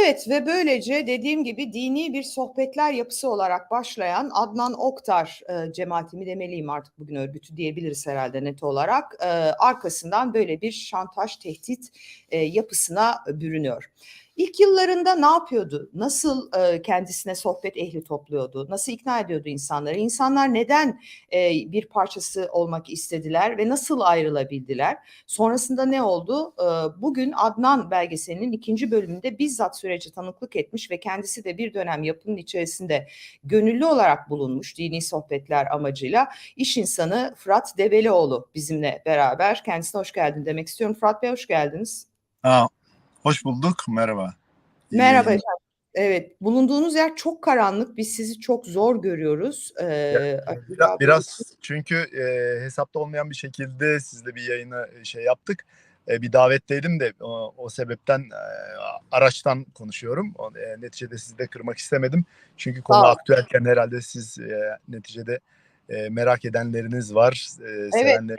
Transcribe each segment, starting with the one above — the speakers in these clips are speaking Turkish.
Evet ve böylece dediğim gibi dini bir sohbetler yapısı olarak başlayan Adnan Oktar e, cemaati demeliyim artık bugün örgütü diyebiliriz herhalde net olarak e, arkasından böyle bir şantaj tehdit e, yapısına bürünüyor. İlk yıllarında ne yapıyordu? Nasıl e, kendisine sohbet ehli topluyordu? Nasıl ikna ediyordu insanları? İnsanlar neden e, bir parçası olmak istediler ve nasıl ayrılabildiler? Sonrasında ne oldu? E, bugün Adnan belgeselinin ikinci bölümünde bizzat süreci tanıklık etmiş ve kendisi de bir dönem yapının içerisinde gönüllü olarak bulunmuş dini sohbetler amacıyla iş insanı Fırat Develioğlu bizimle beraber. Kendisine hoş geldin demek istiyorum. Fırat Bey hoş geldiniz. Aa, hoş bulduk. Merhaba. İyi Merhaba efendim. Evet, bulunduğunuz yer çok karanlık. Biz sizi çok zor görüyoruz. Ee, Ya, Biraz, biraz çünkü e, hesapta olmayan bir şekilde sizle bir yayını e, şey yaptık. E, bir davetteydim de o, o sebepten e, araçtan konuşuyorum. O, e, neticede sizi de kırmak istemedim. Çünkü konu olun. aktüelken herhalde siz e, neticede e, merak edenleriniz var, e, Evet, sevenleriniz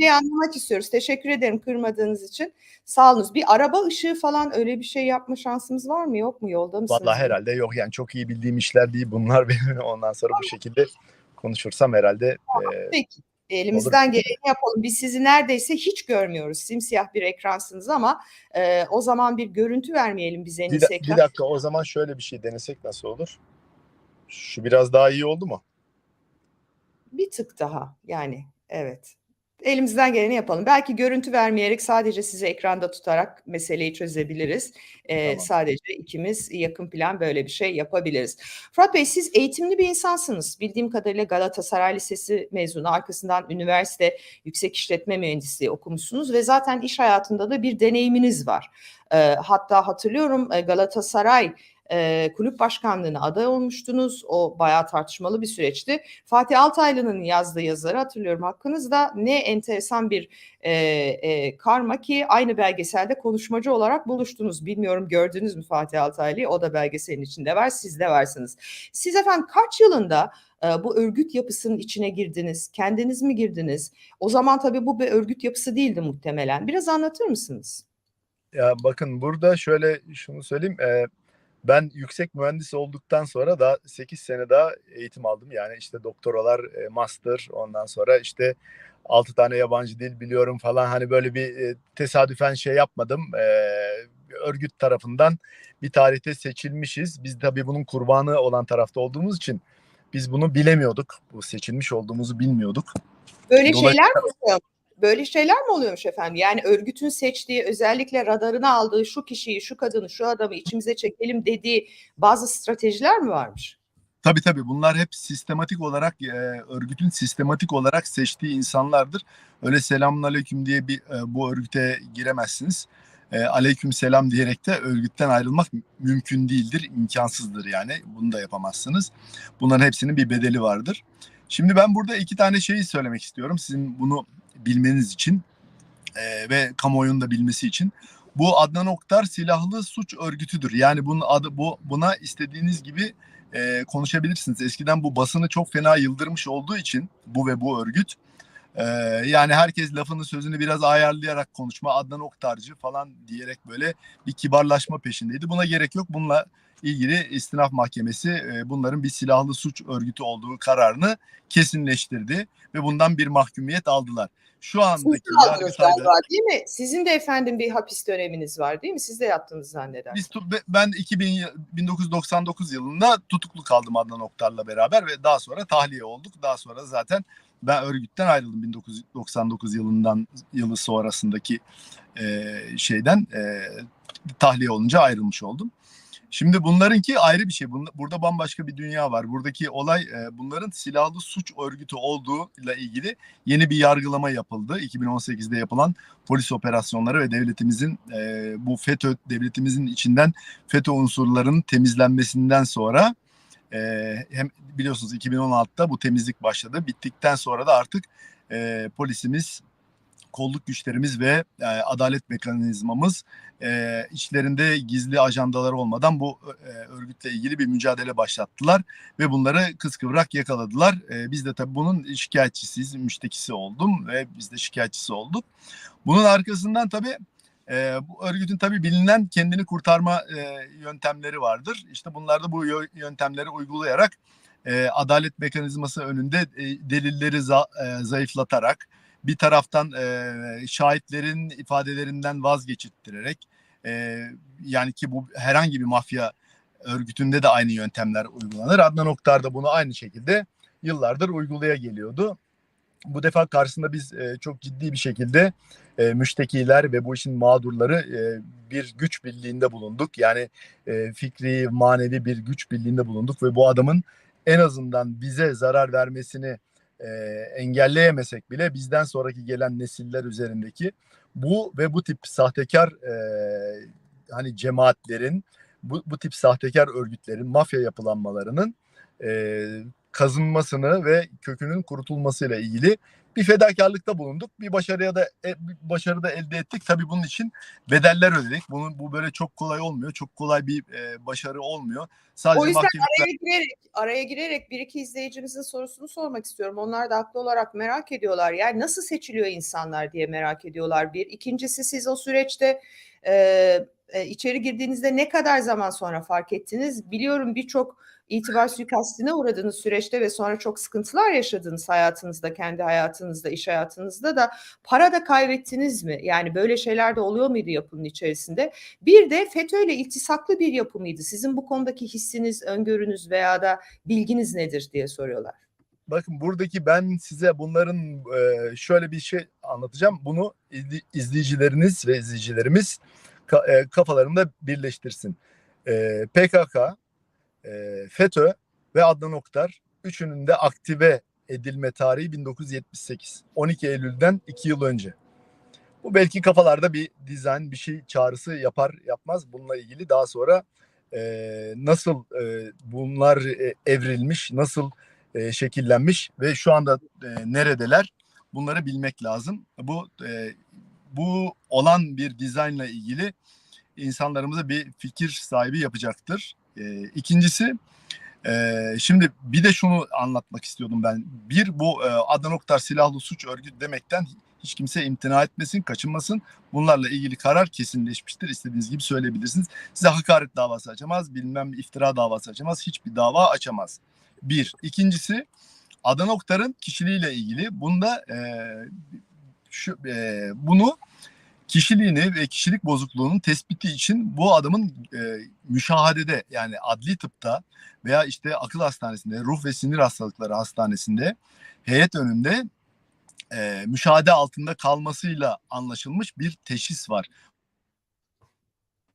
yani var. anlamak istiyoruz. Teşekkür ederim kırmadığınız için. Sağ olunuz. Bir araba ışığı falan öyle bir şey yapma şansımız var mı yok mu? Yolda mısınız? Vallahi herhalde yok yani çok iyi bildiğim işler değil bunlar benim. Ondan sonra bu şekilde konuşursam herhalde e, Peki. Elimizden geleni yapalım. Biz sizi neredeyse hiç görmüyoruz. Simsiyah bir ekransınız ama e, o zaman bir görüntü vermeyelim bize en Bir, da- bir dakika o zaman şöyle bir şey denesek nasıl olur? Şu biraz daha iyi oldu mu? Bir tık daha yani evet. Elimizden geleni yapalım. Belki görüntü vermeyerek sadece sizi ekranda tutarak meseleyi çözebiliriz. Ee, Tamam. Sadece ikimiz yakın plan böyle bir şey yapabiliriz. Fırat Bey siz eğitimli bir insansınız. Bildiğim kadarıyla Galatasaray Lisesi mezunu. Arkasından üniversite yüksek işletme mühendisliği okumuşsunuz ve zaten iş hayatında da bir deneyiminiz var. Ee, hatta hatırlıyorum Galatasaray e, kulüp başkanlığına aday olmuştunuz. O bayağı tartışmalı bir süreçti. Fatih Altaylı'nın yazdığı yazıları hatırlıyorum hakkınızda. Ne enteresan bir e, e, karma ki aynı belgeselde konuşmacı olarak buluştunuz. Bilmiyorum gördünüz mü Fatih Altaylı'yı? O da belgeselin içinde var. Siz de varsınız. Siz efendim kaç yılında bu örgüt yapısının içine girdiniz? Kendiniz mi girdiniz? O zaman tabii bu bir örgüt yapısı değildi muhtemelen. Biraz anlatır mısınız? Ya bakın burada şöyle şunu söyleyeyim. Ben yüksek mühendis olduktan sonra da 8 sene daha eğitim aldım. Yani işte doktoralar, e, master ondan sonra işte 6 tane yabancı dil biliyorum falan. Hani böyle bir e, tesadüfen şey yapmadım. E, örgüt tarafından bir tarihte seçilmişiz. Biz tabii bunun kurbanı olan tarafta olduğumuz için biz bunu bilemiyorduk. Bu seçilmiş olduğumuzu bilmiyorduk. Böyle Dolayısıyla- şeyler mi? Böyle şeyler mi oluyormuş efendim? Yani örgütün seçtiği, özellikle radarına aldığı şu kişiyi, şu kadını, şu adamı içimize çekelim dediği bazı stratejiler mi varmış? Tabii tabii bunlar hep sistematik olarak e, örgütün sistematik olarak seçtiği insanlardır. Öyle selamünaleyküm diye bir e, bu örgüte giremezsiniz. E, aleyküm selam diyerek de örgütten ayrılmak mümkün değildir, imkansızdır yani. Bunu da yapamazsınız. Bunların hepsinin bir bedeli vardır. Şimdi ben burada iki tane şeyi söylemek istiyorum. Sizin bunu bilmeniz için e, ve kamuoyunun da bilmesi için. Bu Adnan Oktar silahlı suç örgütüdür. Yani bunun adı bu buna istediğiniz gibi e, konuşabilirsiniz. Eskiden bu basını çok fena yıldırmış olduğu için bu ve bu örgüt e, yani herkes lafını sözünü biraz ayarlayarak konuşma Adnan Oktarcı falan diyerek böyle bir kibarlaşma peşindeydi. Buna gerek yok. Bununla ilgili istinaf mahkemesi e, bunların bir silahlı suç örgütü olduğu kararını kesinleştirdi ve bundan bir mahkumiyet aldılar. Şu andaki yargıtayda galiba değil mi? Sizin de efendim bir hapis döneminiz var değil mi? Siz de yattınız zanneder. Biz ben 2000 y- 1999 yılında tutuklu kaldım Adnan Oktar'la beraber ve daha sonra tahliye olduk. Daha sonra zaten ben örgütten ayrıldım 1999 yılından yılı sonrasındaki e, şeyden e, tahliye olunca ayrılmış oldum. Şimdi bunlarınki ayrı bir şey. Burada bambaşka bir dünya var. Buradaki olay e, bunların silahlı suç örgütü olduğuyla ilgili yeni bir yargılama yapıldı. 2018'de yapılan polis operasyonları ve devletimizin e, bu FETÖ devletimizin içinden FETÖ unsurlarının temizlenmesinden sonra e, hem biliyorsunuz 2016'da bu temizlik başladı. Bittikten sonra da artık polisimiz kolluk güçlerimiz ve e, adalet mekanizmamız e, içlerinde gizli ajandaları olmadan bu e, örgütle ilgili bir mücadele başlattılar ve bunları kıskıvrak yakaladılar. E, biz de tabii bunun şikayetçisiyiz, müştekisi oldum ve biz de şikayetçisi olduk. Bunun arkasından tabii E, bu örgütün tabii bilinen kendini kurtarma e, yöntemleri vardır. İşte bunlar da bu yö- yöntemleri uygulayarak e, adalet mekanizması önünde e, delilleri za- e, zayıflatarak bir taraftan e, şahitlerin ifadelerinden vazgeçittirerek e, yani ki bu herhangi bir mafya örgütünde de aynı yöntemler uygulanır. Adnan Oktar da bunu aynı şekilde yıllardır uygulaya geliyordu. Bu defa karşısında biz e, çok ciddi bir şekilde e, müştekiler ve bu işin mağdurları e, bir güç birliğinde bulunduk. Yani e, fikri, manevi bir güç birliğinde bulunduk ve bu adamın en azından bize zarar vermesini e, engelleyemesek bile bizden sonraki gelen nesiller üzerindeki bu ve bu tip sahtekar e, hani cemaatlerin bu, bu tip sahtekar örgütlerin mafya yapılanmalarının e, kazınmasını ve kökünün kurutulmasıyla ilgili bir fedakarlıkta bulunduk. Bir başarıya da e, bir başarı da elde ettik. Tabii bunun için bedeller ödedik. Bunun bu böyle çok kolay olmuyor. Çok kolay bir e, başarı olmuyor. Sadece O yüzden mahkemeler- araya girerek, araya girerek bir iki izleyicimizin sorusunu sormak istiyorum. Onlar da haklı olarak merak ediyorlar. Yani nasıl seçiliyor insanlar diye merak ediyorlar. Bir. İkincisi siz o süreçte e, e, içeri girdiğinizde ne kadar zaman sonra fark ettiniz? Biliyorum birçok itibar suikastine uğradığınız süreçte ve sonra çok sıkıntılar yaşadınız hayatınızda, kendi hayatınızda, iş hayatınızda da para da kaybettiniz mi? Yani böyle şeyler de oluyor muydu yapının içerisinde? Bir de FETÖ ile iltisaklı bir yapı mıydı? Sizin bu konudaki hissiniz, öngörünüz veya da bilginiz nedir diye soruyorlar. Bakın buradaki ben size bunların e, şöyle bir şey anlatacağım. Bunu izleyicileriniz ve izleyicilerimiz e, kafalarında birleştirsin. E, PKK, e, FETÖ ve Adnan Oktar üçünün de aktive edilme tarihi 1978. 12 Eylül'den 2 yıl önce. Bu belki kafalarda bir dizayn, bir şey çağrısı yapar yapmaz. Bununla ilgili daha sonra e, nasıl e, bunlar e, evrilmiş, nasıl e, şekillenmiş ve şu anda e, neredeler bunları bilmek lazım. Bu e, bu olan bir dizaynla ilgili insanlarımıza bir fikir sahibi yapacaktır. E, ikincisi e, şimdi bir de şunu anlatmak istiyordum ben. Bir bu e, Adnan Oktar silahlı suç örgütü demekten hiç kimse imtina etmesin, kaçınmasın. Bunlarla ilgili karar kesinleşmiştir. İstediğiniz gibi söyleyebilirsiniz. Size hakaret davası açamaz, bilmem iftira davası açamaz, hiçbir dava açamaz. Bir. İkincisi Adnan Oktar'ın kişiliğiyle ilgili. Bunda e, şu e, bunu kişiliğini ve kişilik bozukluğunun tespiti için bu adamın e, müşahadede yani adli tıpta veya işte akıl hastanesinde, ruh ve sinir hastalıkları hastanesinde heyet önünde e, müşahede altında kalmasıyla anlaşılmış bir teşhis var.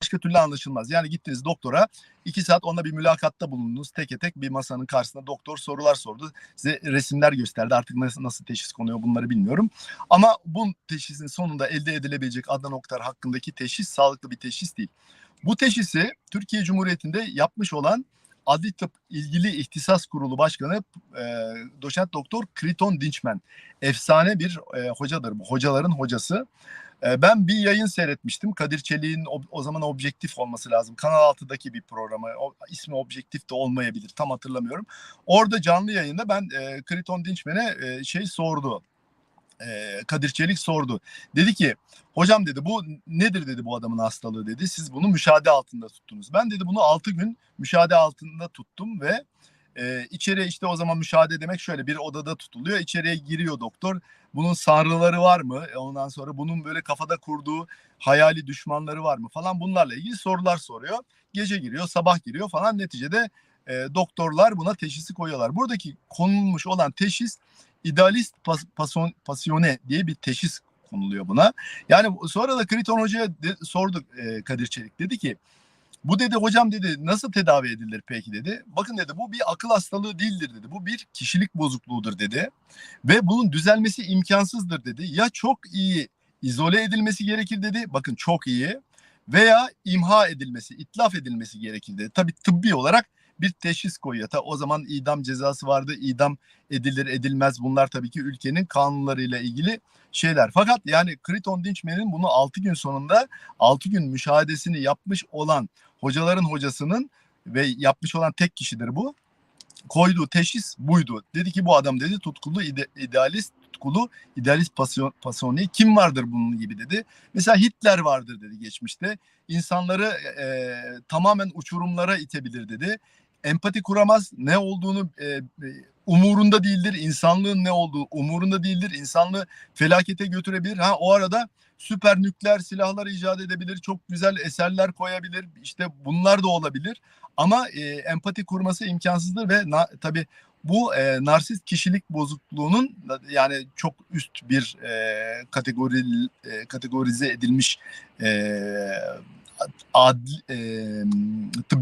Başka türlü anlaşılmaz. Yani gittiniz doktora iki saat onunla bir mülakatta bulundunuz. Teke tek bir masanın karşısında doktor sorular sordu. Size resimler gösterdi. Artık nasıl, nasıl teşhis konuyor bunları bilmiyorum. Ama bu teşhisin sonunda elde edilebilecek Adnan Oktar hakkındaki teşhis sağlıklı bir teşhis değil. Bu teşhisi Türkiye Cumhuriyeti'nde yapmış olan Adli Tıp İlgili İhtisas Kurulu Başkanı e, Doçent Doktor Kriton Dinçmen. Efsane bir e, hocadır. Bu hocaların hocası. E, ben bir yayın seyretmiştim. Kadir Çelik'in o, o zaman Objektif olması lazım. Kanal 6'daki bir programı. O, ismi Objektif de olmayabilir. Tam hatırlamıyorum. Orada canlı yayında ben e, Kriton Dinçmen'e e, şey sordu. E, Kadir Çelik sordu. Dedi ki hocam dedi bu nedir dedi bu adamın hastalığı dedi. Siz bunu müşahede altında tuttunuz. Ben dedi bunu 6 gün müşahede altında tuttum ve e, içeriye işte o zaman müşahede demek şöyle bir odada tutuluyor. İçeriye giriyor doktor. Bunun sanrıları var mı? E, Ondan sonra bunun böyle kafada kurduğu hayali düşmanları var mı falan bunlarla ilgili sorular soruyor. Gece giriyor, sabah giriyor falan neticede e, doktorlar buna teşhisi koyuyorlar. Buradaki konulmuş olan teşhis idealist pas, pason, pasiyone diye bir teşhis konuluyor buna. Yani sonra da Kriton Hoca'ya sorduk e, Kadir Çelik. Dedi ki bu dedi hocam dedi nasıl tedavi edilir peki dedi. Bakın dedi bu bir akıl hastalığı değildir dedi. Bu bir kişilik bozukluğudur dedi. Ve bunun düzelmesi imkansızdır dedi. Ya çok iyi izole edilmesi gerekir dedi. Bakın çok iyi. Veya imha edilmesi, itlaf edilmesi gerekir dedi. Tabii tıbbi olarak bir teşhis koyuyor. Ta o zaman idam cezası vardı. İdam edilir edilmez. Bunlar tabii ki ülkenin kanunlarıyla ilgili şeyler. Fakat yani Kriton Dinçmen'in bunu 6 gün sonunda 6 gün müşahedesini yapmış olan hocaların hocasının ve yapmış olan tek kişidir bu. Koyduğu teşhis buydu. Dedi ki bu adam dedi tutkulu ide, idealist tutkulu, idealist pasyon, pasyonlu kim vardır bunun gibi dedi. Mesela Hitler vardır dedi geçmişte. İnsanları e, tamamen uçurumlara itebilir dedi. Empati kuramaz, ne olduğunu e, e, umurunda değildir, insanlığın ne olduğu umurunda değildir, insanlığı felakete götürebilir. Ha o arada süper nükleer silahlar icat edebilir, çok güzel eserler koyabilir. İşte bunlar da olabilir. Ama e, empati kurması imkansızdır ve na, tabii bu e, narsist kişilik bozukluğunun yani çok üst bir e, kategori e, kategorize edilmiş e, adli, e,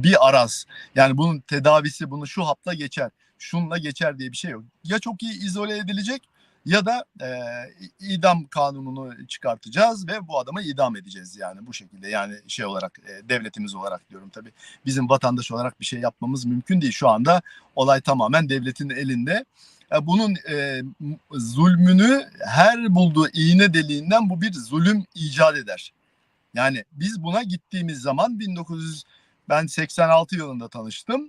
tıbbi araz. Yani bunun tedavisi bunu şu hapla geçer, şunla geçer diye bir şey yok. Ya çok iyi izole edilecek ya da e, idam kanununu çıkartacağız ve bu adamı idam edeceğiz yani bu şekilde. Yani şey olarak e, devletimiz olarak diyorum tabii. Bizim vatandaş olarak bir şey yapmamız mümkün değil. Şu anda olay tamamen devletin elinde. E, bunun e, zulmünü her bulduğu iğne deliğinden bu bir zulüm icat eder. Yani biz buna gittiğimiz zaman 1900 ben 86 yılında tanıştım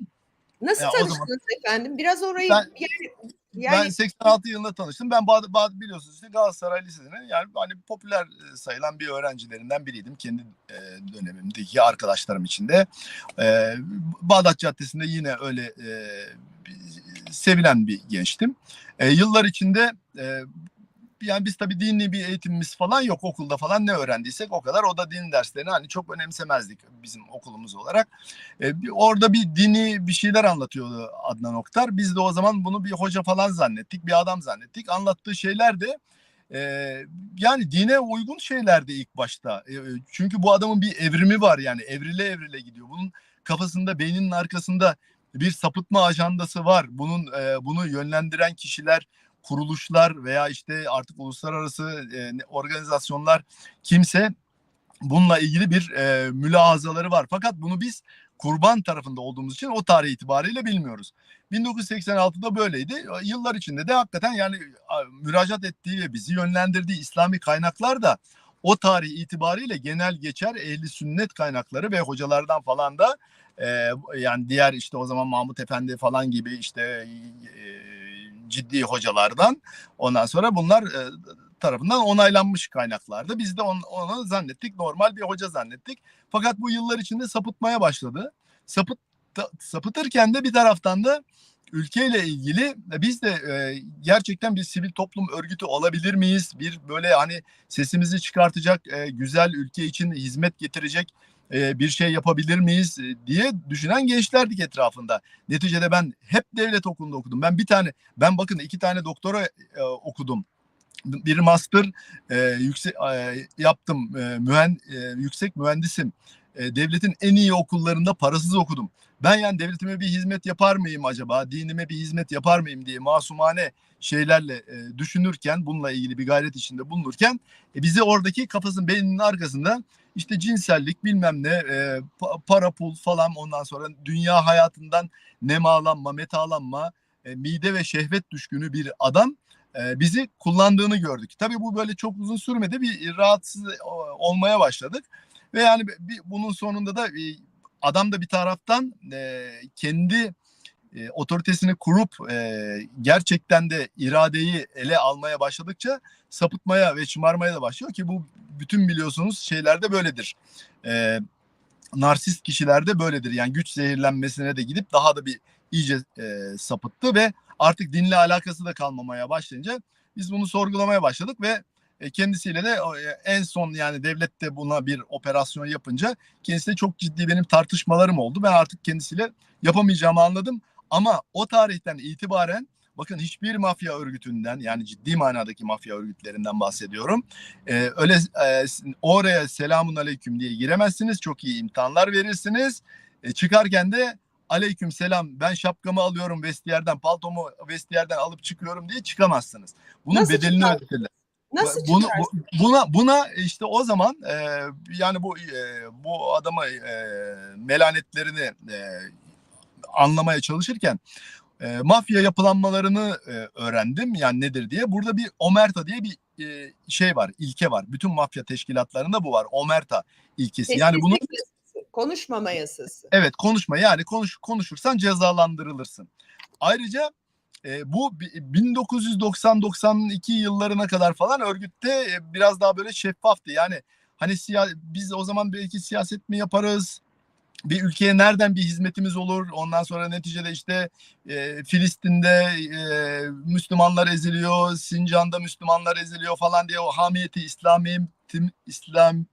Nasıl Ya o tanıştınız zaman- efendim? Biraz orayı Ben- yani, yani Ben 86 yılında tanıştım. Ben Bağ, Bağ, biliyorsunuz işte Galatasaray Lisesi'nin yani hani popüler e, sayılan bir öğrencilerinden biriydim. Kendi e, dönemimdeki arkadaşlarım içinde. E, Bağdat Caddesi'nde yine öyle e, sevilen bir gençtim. E, yıllar içinde e, yani biz tabii dinli bir eğitimimiz falan yok okulda falan ne öğrendiysek o kadar o da din derslerini hani çok önemsemezdik bizim okulumuz olarak. E, bir, orada bir dini bir şeyler anlatıyordu Adnan Oktar. Biz de o zaman bunu bir hoca falan zannettik, bir adam zannettik. Anlattığı şeyler de e, yani dine uygun şeylerdi ilk başta. E, çünkü bu adamın bir evrimi var yani evrile evrile gidiyor. Bunun kafasında, beyninin arkasında bir sapıtma ajandası var. Bunun e, bunu yönlendiren kişiler, kuruluşlar veya işte artık uluslararası e, organizasyonlar kimse bununla ilgili bir e, mülahazaları var. Fakat bunu biz kurban tarafında olduğumuz için o tarih itibariyle bilmiyoruz. 1986'da böyleydi. Yıllar içinde de hakikaten yani müracaat ettiği ve bizi yönlendirdiği İslami kaynaklar da o tarih itibariyle genel geçer ehli sünnet kaynakları ve hocalardan falan da e, yani diğer işte o zaman Mahmut Efendi falan gibi işte e, ciddi hocalardan ondan sonra bunlar e, tarafından onaylanmış kaynaklarda. Biz de on, onu zannettik normal bir hoca zannettik. Fakat bu yıllar içinde sapıtmaya başladı. Sapıt sapıtırken de bir taraftan da ülkeyle ilgili e, biz de e, gerçekten bir sivil toplum örgütü olabilir miyiz? Bir böyle hani sesimizi çıkartacak, e, güzel ülke için hizmet getirecek e, bir şey yapabilir miyiz e, diye düşünen gençlerdik etrafında. Neticede ben hep devlet okulunda okudum. Ben bir tane, ben bakın iki tane doktora e, okudum bir master e, yüksek e, yaptım. E, mühen, e, yüksek mühendisim. E, devletin en iyi okullarında parasız okudum. Ben yani devletime bir hizmet yapar mıyım acaba? Dinime bir hizmet yapar mıyım diye masumane şeylerle e, düşünürken, bununla ilgili bir gayret içinde bulunurken e, bizi oradaki kafasının beyninin arkasında işte cinsellik bilmem ne e, pa- para pul falan ondan sonra dünya hayatından nemalanma, metalanma, e, mide ve şehvet düşkünü bir adam e, bizi kullandığını gördük. Tabii bu böyle çok uzun sürmedi bir rahatsız o- olmaya başladık ve yani bir, bunun sonunda da e, adam da bir taraftan e, kendi e, otoritesini kurup e, gerçekten de iradeyi ele almaya başladıkça sapıtmaya ve şımarmaya da başlıyor ki bu bütün biliyorsunuz şeylerde böyledir. E, narsist kişilerde böyledir. Yani güç zehirlenmesine de gidip daha da bir iyice e, sapıttı ve artık dinle alakası da kalmamaya başlayınca biz bunu sorgulamaya başladık ve e, kendisiyle de e, en son yani devlet de buna bir operasyon yapınca kendisiyle çok ciddi benim tartışmalarım oldu. Ben artık kendisiyle yapamayacağımı anladım. Ama o tarihten itibaren bakın hiçbir mafya örgütünden yani ciddi manadaki mafya örgütlerinden bahsediyorum. Ee, öyle e, oraya selamun aleyküm diye giremezsiniz. Çok iyi imtihanlar verirsiniz. E, çıkarken de aleyküm selam ben şapkamı alıyorum vestiyerden paltomu vestiyerden alıp çıkıyorum diye çıkamazsınız. Bunun Nasıl bedelini çıkar? Nasıl Bunu, çıkarsın? bu- buna buna işte o zaman e, yani bu e, bu adamı e, melanetlerini e, anlamaya çalışırken e, mafya yapılanmalarını e, öğrendim yani nedir diye. Burada bir omerta diye bir e, şey var, ilke var. Bütün mafya teşkilatlarında bu var. Omerta ilkesi. Yani bunu konuşmama yasası. Evet konuşma yani konuş konuşursan cezalandırılırsın. Ayrıca e, bu bi- 1990-92 yıllarına kadar falan örgütte e, biraz daha böyle şeffaftı. Yani hani siya- biz o zaman belki siyaset mi yaparız? Bir ülkeye nereden bir hizmetimiz olur? Ondan sonra neticede işte e, Filistin'de e, Müslümanlar eziliyor, Sincan'da Müslümanlar eziliyor falan diye o hamiyeti İslami İslam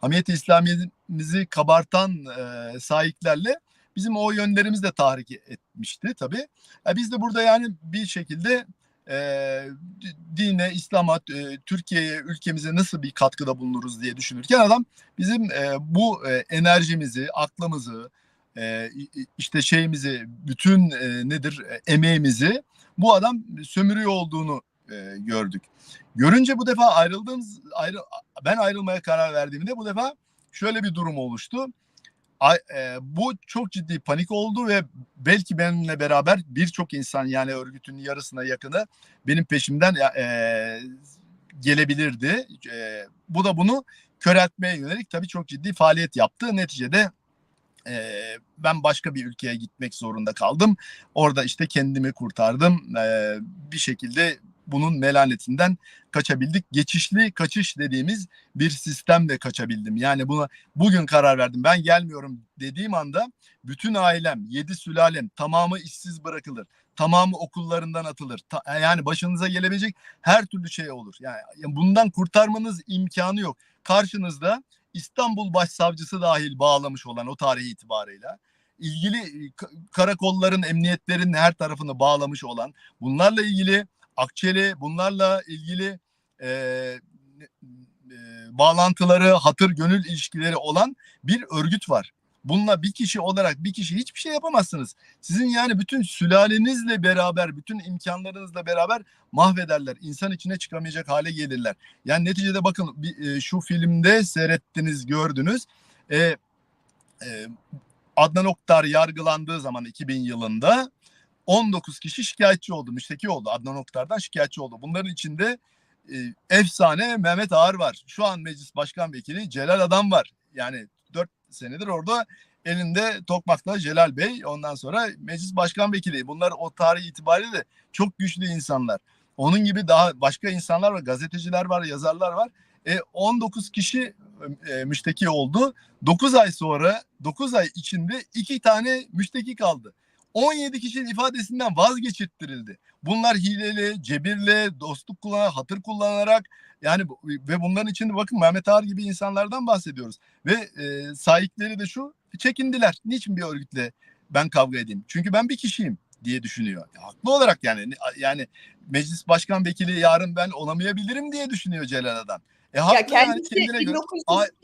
hamiyeti İslamiyetimizi kabartan e, sahiplerle bizim o yönlerimiz de tahrik etmişti tabii. E, biz de burada yani bir şekilde e, dine, İslam'a, e, Türkiye'ye, ülkemize nasıl bir katkıda bulunuruz diye düşünürken adam bizim e, bu e, enerjimizi, aklımızı, e, işte şeyimizi, bütün e, nedir e, emeğimizi bu adam sömürüyor olduğunu e, gördük. Görünce bu defa ayrıldığımız, ayrı, ben ayrılmaya karar verdiğimde bu defa şöyle bir durum oluştu. E, bu çok ciddi panik oldu ve belki benimle beraber birçok insan yani örgütün yarısına yakını benim peşimden e, gelebilirdi. E, bu da bunu köreltmeye yönelik tabii çok ciddi faaliyet yaptı. Neticede e, ben başka bir ülkeye gitmek zorunda kaldım. Orada işte kendimi kurtardım. Bir şekilde bunun melanetinden kaçabildik. Geçişli kaçış dediğimiz bir sistemle kaçabildim. Yani buna bugün karar verdim. Ben gelmiyorum dediğim anda bütün ailem, yedi sülalem tamamı işsiz bırakılır. Tamamı okullarından atılır. Ta, yani başınıza gelebilecek her türlü şey olur. Yani bundan kurtarmanız imkanı yok. Karşınızda İstanbul Başsavcısı dahil bağlamış olan o tarih itibarıyla ilgili karakolların, emniyetlerin her tarafını bağlamış olan bunlarla ilgili Akçeli bunlarla ilgili e, e, bağlantıları, hatır gönül ilişkileri olan bir örgüt var. Bununla bir kişi olarak bir kişi hiçbir şey yapamazsınız. Sizin yani bütün sülalenizle beraber, bütün imkanlarınızla beraber mahvederler. İnsan içine çıkamayacak hale gelirler. Yani neticede bakın bir, e, şu filmde seyrettiniz, gördünüz. E, e, Adnan Oktar yargılandığı zaman 2000 yılında 19 kişi şikayetçi oldu, müşteki oldu. Adnan Oktar'dan şikayetçi oldu. Bunların içinde e, efsane Mehmet Ağar var. Şu an meclis başkan vekili Celal Adam var. Yani 4 senedir orada elinde tokmakla Celal Bey ondan sonra meclis başkan vekili. Bunlar o tarih itibariyle de çok güçlü insanlar. Onun gibi daha başka insanlar var, gazeteciler var, yazarlar var. E, 19 kişi e, müşteki oldu. 9 ay sonra 9 ay içinde iki tane müşteki kaldı. 17 kişinin ifadesinden vazgeçirttirildi. Bunlar hileli, cebirle, dostluk kullanarak, hatır kullanarak yani ve bunların içinde bakın Mehmet Ağar gibi insanlardan bahsediyoruz. Ve e, sahipleri de şu çekindiler. Niçin bir örgütle ben kavga edeyim? Çünkü ben bir kişiyim diye düşünüyor. Haklı olarak yani yani meclis başkan vekili yarın ben olamayabilirim diye düşünüyor Celal Adan. E, ya kendisi yani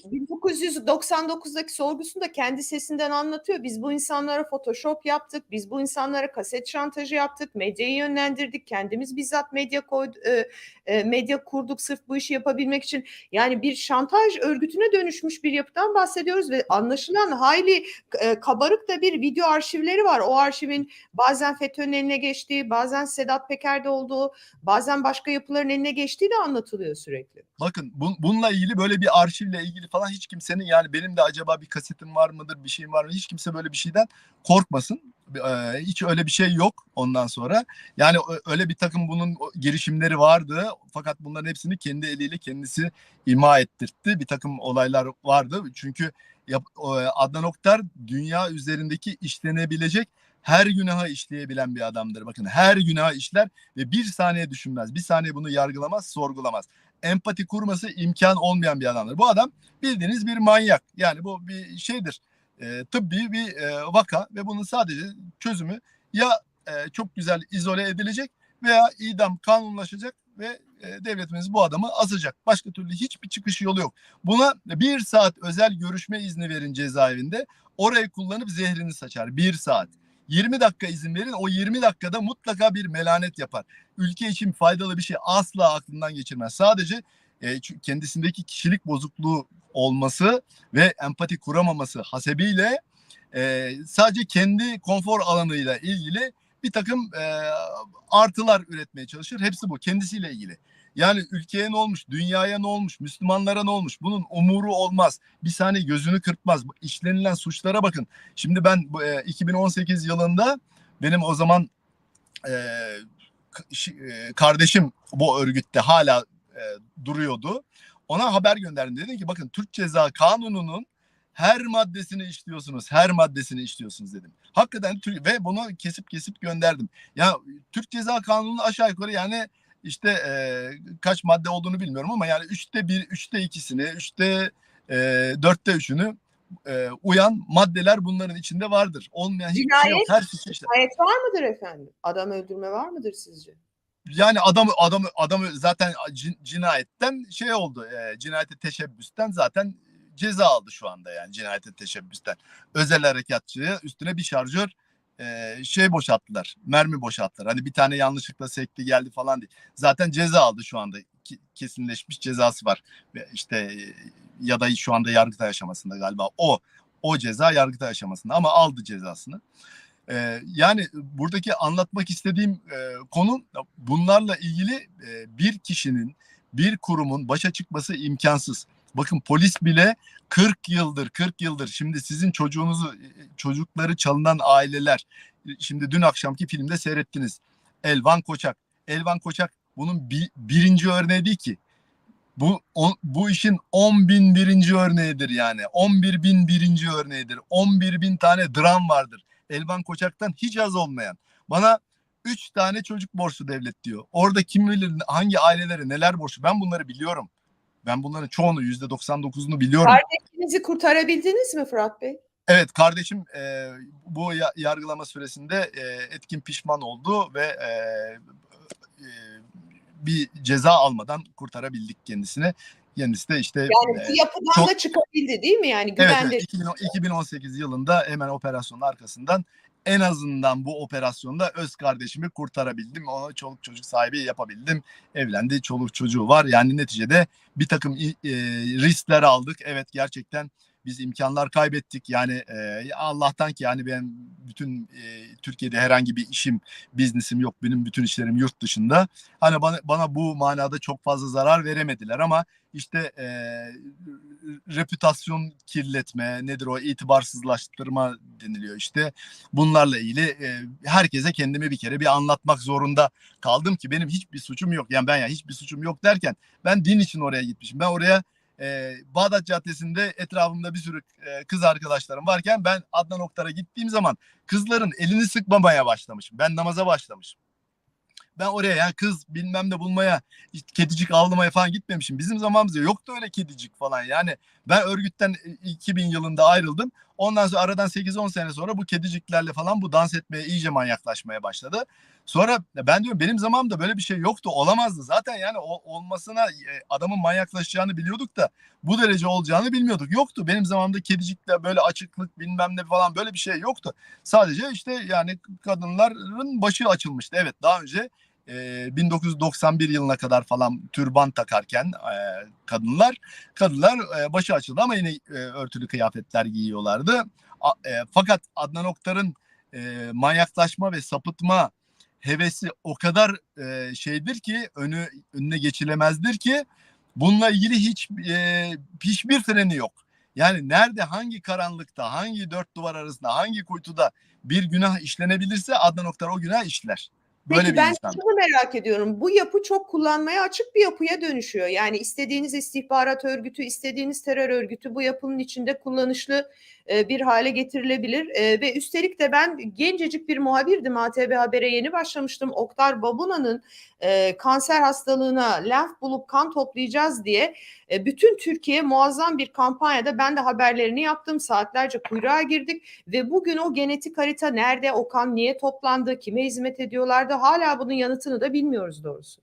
1900, 1999'daki sorgusunda kendi sesinden anlatıyor. Biz bu insanlara Photoshop yaptık, biz bu insanlara kaset şantajı yaptık, medyayı yönlendirdik, kendimiz bizzat medya koyduk, e, e, medya kurduk sırf bu işi yapabilmek için. Yani bir şantaj örgütüne dönüşmüş bir yapıdan bahsediyoruz ve anlaşılan hayli e, kabarık da bir video arşivleri var. O arşivin bazen FETÖ'nün eline geçtiği, bazen Sedat Peker'de olduğu, bazen başka yapıların eline geçtiği de anlatılıyor sürekli. Bakın bun, bununla ilgili böyle bir arşivle ilgili falan hiç kimsenin yani benim de acaba bir kasetim var mıdır bir şeyim var mı hiç kimse böyle bir şeyden korkmasın. Ee, hiç öyle bir şey yok ondan sonra. Yani öyle bir takım bunun girişimleri vardı fakat bunların hepsini kendi eliyle kendisi ima ettirtti. Bir takım olaylar vardı çünkü Adnan Oktar dünya üzerindeki işlenebilecek her günahı işleyebilen bir adamdır. Bakın her günah işler ve bir saniye düşünmez. Bir saniye bunu yargılamaz, sorgulamaz empati kurması imkan olmayan bir adamdır. Bu adam bildiğiniz bir manyak. Yani bu bir şeydir. E, tıbbi bir e, vaka ve bunun sadece çözümü ya e, çok güzel izole edilecek veya idam kanunlaşacak ve e, devletimiz bu adamı asacak. Başka türlü hiçbir çıkış yolu yok. Buna bir saat özel görüşme izni verin cezaevinde. Orayı kullanıp zehrini saçar. Bir saat. 20 dakika izin verin. O 20 dakikada mutlaka bir melanet yapar. Ülke için faydalı bir şey asla aklından geçirmez. Sadece e, kendisindeki kişilik bozukluğu olması ve empati kuramaması hasebiyle e, sadece kendi konfor alanıyla ilgili bir takım e, artılar üretmeye çalışır. Hepsi bu kendisiyle ilgili. Yani ülkeye ne olmuş, dünyaya ne olmuş, Müslümanlara ne olmuş? Bunun umuru olmaz. Bir saniye gözünü kırpmaz. İşlenilen suçlara bakın. Şimdi ben e, 2018 yılında benim o zaman e, e, kardeşim bu örgütte hala e, duruyordu. Ona haber gönderdim. Dedim ki bakın Türk Ceza Kanunu'nun her maddesini işliyorsunuz. Her maddesini işliyorsunuz dedim. Hakikaten ve bunu kesip kesip gönderdim. Ya Türk Ceza Kanunu'nun aşağı yukarı yani işte e, kaç madde olduğunu bilmiyorum ama yani üçte bir, üçte ikisini, üçte e, dörtte üçünü e, uyan maddeler bunların içinde vardır. Olmayan hiçbir şey yok. Her suç işte. Cinayet var mıdır efendim? Adam öldürme var mıdır sizce? Yani adamı adamı adamı zaten cin- cinayetten şey oldu. E, cinayete teşebbüsten zaten ceza aldı şu anda yani cinayete teşebbüsten. Özel harekatçıya üstüne bir şarjör şey boşalttılar. Mermi boşalttılar. Hani bir tane yanlışlıkla sekti geldi falan değil. Zaten ceza aldı şu anda. Kesinleşmiş cezası var. İşte ya da şu anda yargıtay aşamasında galiba o o ceza yargıtay aşamasında ama aldı cezasını. Yani buradaki anlatmak istediğim e, konu bunlarla ilgili bir kişinin, bir kurumun başa çıkması imkansız. Bakın polis bile 40 yıldır, 40 yıldır şimdi sizin çocuğunuzu, e, çocukları çalınan aileler, e, şimdi dün akşamki filmde seyrettiniz. Elvan Koçak. Elvan Koçak bunun bir, birinci örneği değil ki. Bu o- bu işin 10 bin birinci örneğidir yani. 11 bin birinci örneğidir. 11 bin tane dram vardır. Elvan Koçak'tan hiç az olmayan. Bana 3 tane çocuk borçlu devlet diyor. Orada kim bilir hangi ailelere neler borçlu. Ben bunları biliyorum. Ben bunların çoğunu %99'unu biliyorum. Kardeşinizi kurtarabildiniz mi Fırat Bey? Evet kardeşim e, bu ya- yargılama süresinde e, etkin pişman oldu ve e, e, bir ceza almadan kurtarabildik kendisini. Kendisi de işte Yani e, yapıdan çok- da çıkabildi değil mi? Yani Evet, güvende. evet 2010 2018 yılında hemen operasyonun arkasından en azından bu operasyonda öz kardeşimi kurtarabildim. Ona çoluk çocuk sahibi yapabildim. Evlendi, çoluk çocuğu var. Yani neticede bir takım e, riskler aldık. Evet gerçekten biz imkanlar kaybettik. Yani e, Allah'tan ki yani ben bütün e, Türkiye'de herhangi bir işim, biznesim yok. Benim bütün işlerim yurt dışında. Hani bana, bana bu manada çok fazla zarar veremediler ama işte e, reputasyon kirletme nedir o itibarsızlaştırma deniliyor işte bunlarla ilgili e, herkese kendimi bir kere bir anlatmak zorunda kaldım ki benim hiçbir suçum yok yani ben ya hiçbir suçum yok derken ben din için oraya gitmişim ben oraya e, Bağdat Caddesi'nde etrafımda bir sürü e, kız arkadaşlarım varken ben Adnan Oktar'a gittiğim zaman kızların elini sıkmamaya başlamışım ben namaza başlamışım ben oraya yani kız bilmem ne bulmaya kedicik avlamaya falan gitmemişim. Bizim zamanımızda yoktu öyle kedicik falan. Yani ben örgütten e, 2000 yılında ayrıldım. Ondan sonra aradan 8-10 sene sonra bu kediciklerle falan bu dans etmeye iyice manyaklaşmaya başladı. Sonra ben diyorum benim zamanımda böyle bir şey yoktu. Olamazdı. Zaten yani o, olmasına e, adamın manyaklaşacağını biliyorduk da bu derece olacağını bilmiyorduk. Yoktu. Benim zamanımda kedicikle böyle açıklık bilmem ne falan böyle bir şey yoktu. Sadece işte yani kadınların başı açılmıştı. Evet daha önce e, 1991 yılına kadar falan türban takarken e, kadınlar kadınlar e, başı açıldı ama yine e, örtülü kıyafetler giyiyorlardı. A, e, fakat Adnan Oktar'ın e, manyaklaşma ve sapıtma hevesi o kadar e, şeydir ki önü önüne geçilemezdir ki bununla ilgili hiç e, hiçbir freni yok. Yani nerede hangi karanlıkta hangi dört duvar arasında hangi kuytuda bir günah işlenebilirse Adnan Oktar o günah işler. Böyle Peki bir ben insan. şunu merak ediyorum. Bu yapı çok kullanmaya açık bir yapıya dönüşüyor. Yani istediğiniz istihbarat örgütü, istediğiniz terör örgütü bu yapının içinde kullanışlı e, bir hale getirilebilir. E, ve üstelik de ben gencecik bir muhabirdim. ATV Haber'e yeni başlamıştım. Oktar Babuna'nın e, kanser hastalığına lenf bulup kan toplayacağız diye e, bütün Türkiye muazzam bir kampanyada ben de haberlerini yaptım. Saatlerce kuyruğa girdik ve bugün o genetik harita nerede, o kan niye toplandı, kime hizmet ediyorlardı hala bunun yanıtını da bilmiyoruz doğrusu.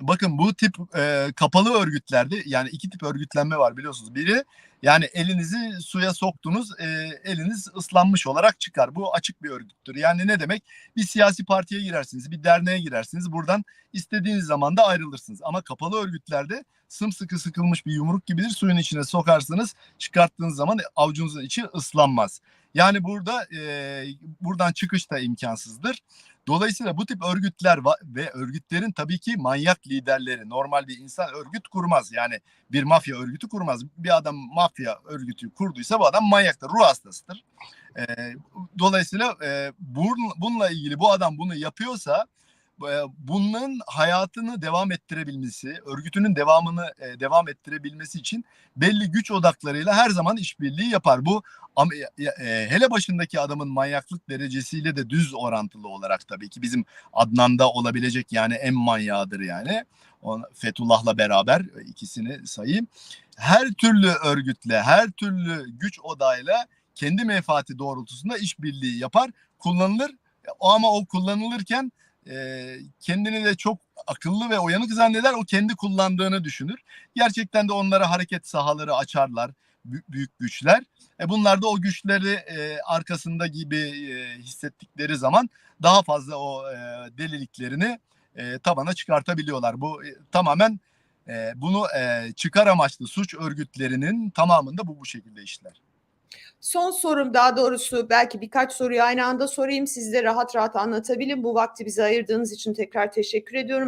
Bakın bu tip e, kapalı örgütlerde yani iki tip örgütlenme var biliyorsunuz. Biri yani elinizi suya soktunuz e, eliniz ıslanmış olarak çıkar. Bu açık bir örgüttür. Yani ne demek? Bir siyasi partiye girersiniz, bir derneğe girersiniz. Buradan istediğiniz zaman da ayrılırsınız. Ama kapalı örgütlerde sımsıkı sıkılmış bir yumruk gibidir. Suyun içine sokarsınız. Çıkarttığınız zaman avucunuzun içi ıslanmaz. Yani burada e, buradan çıkış da imkansızdır. Dolayısıyla bu tip örgütler ve örgütlerin tabii ki manyak liderleri normal bir insan örgüt kurmaz. Yani bir mafya örgütü kurmaz. Bir adam mafya örgütü kurduysa bu adam manyaktır, ruh hastasıdır. E, dolayısıyla e, bun- bununla ilgili bu adam bunu yapıyorsa e, bunun hayatını devam ettirebilmesi, örgütünün devamını e, devam ettirebilmesi için belli güç odaklarıyla her zaman işbirliği yapar. Bu e, hele başındaki adamın manyaklık derecesiyle de düz orantılı olarak tabii ki bizim Adnan'da olabilecek yani en manyağıdır yani. Fethullah'la beraber ikisini sayayım. Her türlü örgütle, her türlü güç odayla kendi menfaati doğrultusunda işbirliği yapar, kullanılır. O ama o kullanılırken e, kendini de çok akıllı ve uyanık zanneder. O kendi kullandığını düşünür. Gerçekten de onlara hareket sahaları açarlar bü- büyük güçler. E bunlar da o güçleri e, arkasında gibi e, hissettikleri zaman daha fazla o e, deliliklerini e, tabana çıkartabiliyorlar. Bu e, tamamen e, bunu e, çıkar amaçlı suç örgütlerinin tamamında bu bu şekilde işler. Son sorum daha doğrusu belki birkaç soruyu aynı anda sorayım. Siz de rahat rahat anlatabilin. Bu vakti bize ayırdığınız için tekrar teşekkür ediyorum.